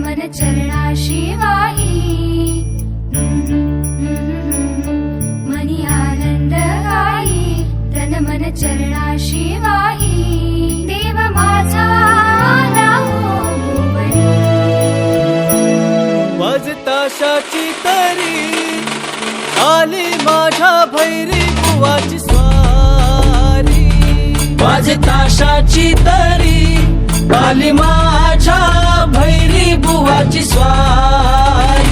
मन चरणा वाही मनी आनंद गाई तन मन चरणा वाही देव माझा वाजताशाची तरी आली माझ्या भैरी बुवाची स्वारी. वाजताशाची तरी आली माझ्या mãe, boate suai.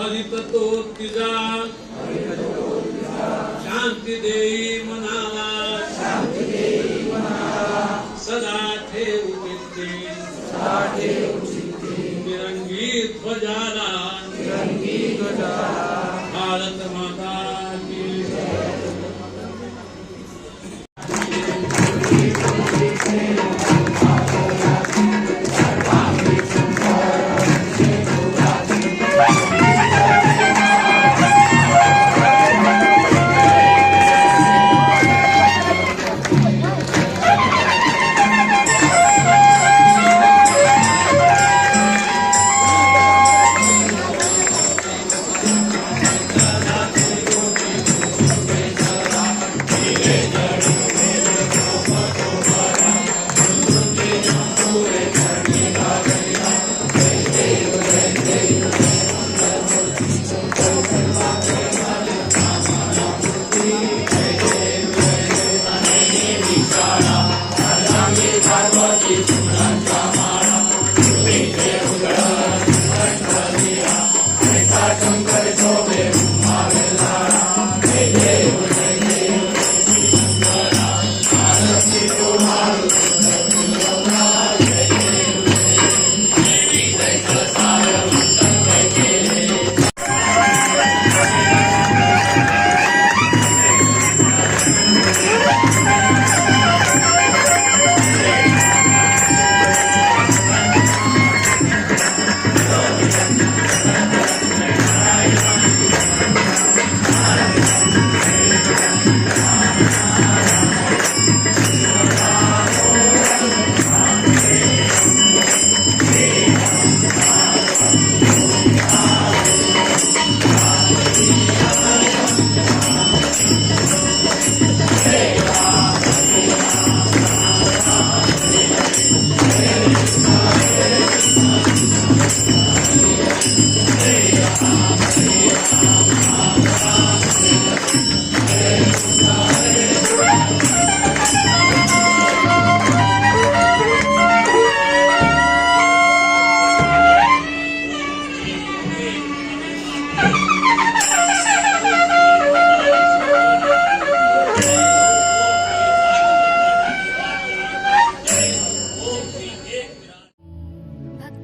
हरिततो तिजा शांती देई मनाला। सदा ठेवते तिरंगी ध्वजाला। भारत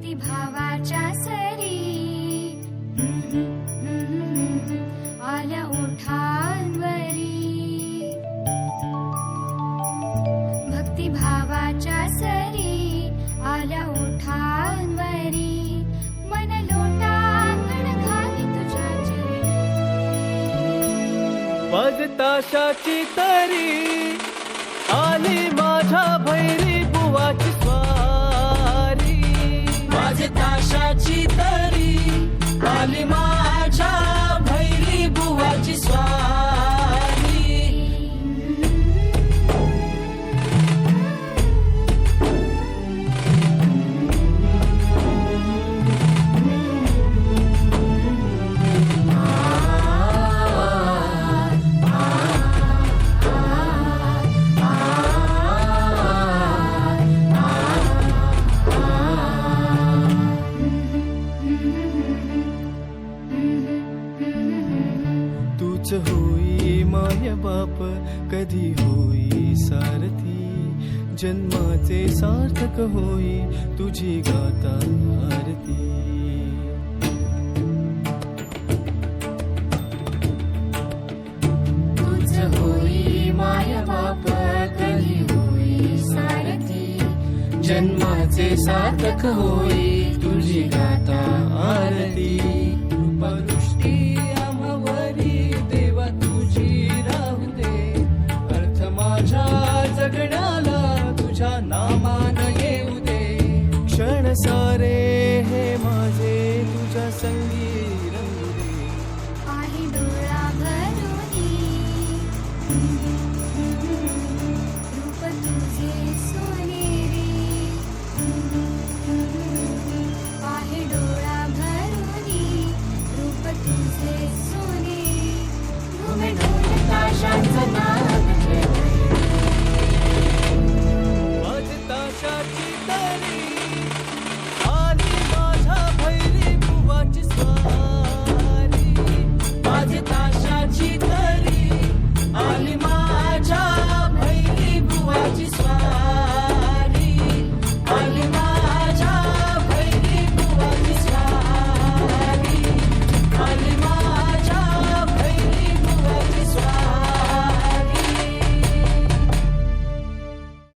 भक्तिभावाच्या सरी आल्या ओठांवरी. भक्तिभावाच्या सरी आल्या ओठांवरी. मन लोटांगण घाली तुझ्या चरी बघ ताशाची तरी. आली माझ्या भैरी बुवाची स्वा ताशाची तरी आली मा तूच होई माय बाप कधी होई सारथी? जन्माचे सार्थक होई तुझी गाता आरती. तुझ होई माय बाप कधी होई सारथी? जन्माचे सार्थक होई तुझी गाता आरती. कृपा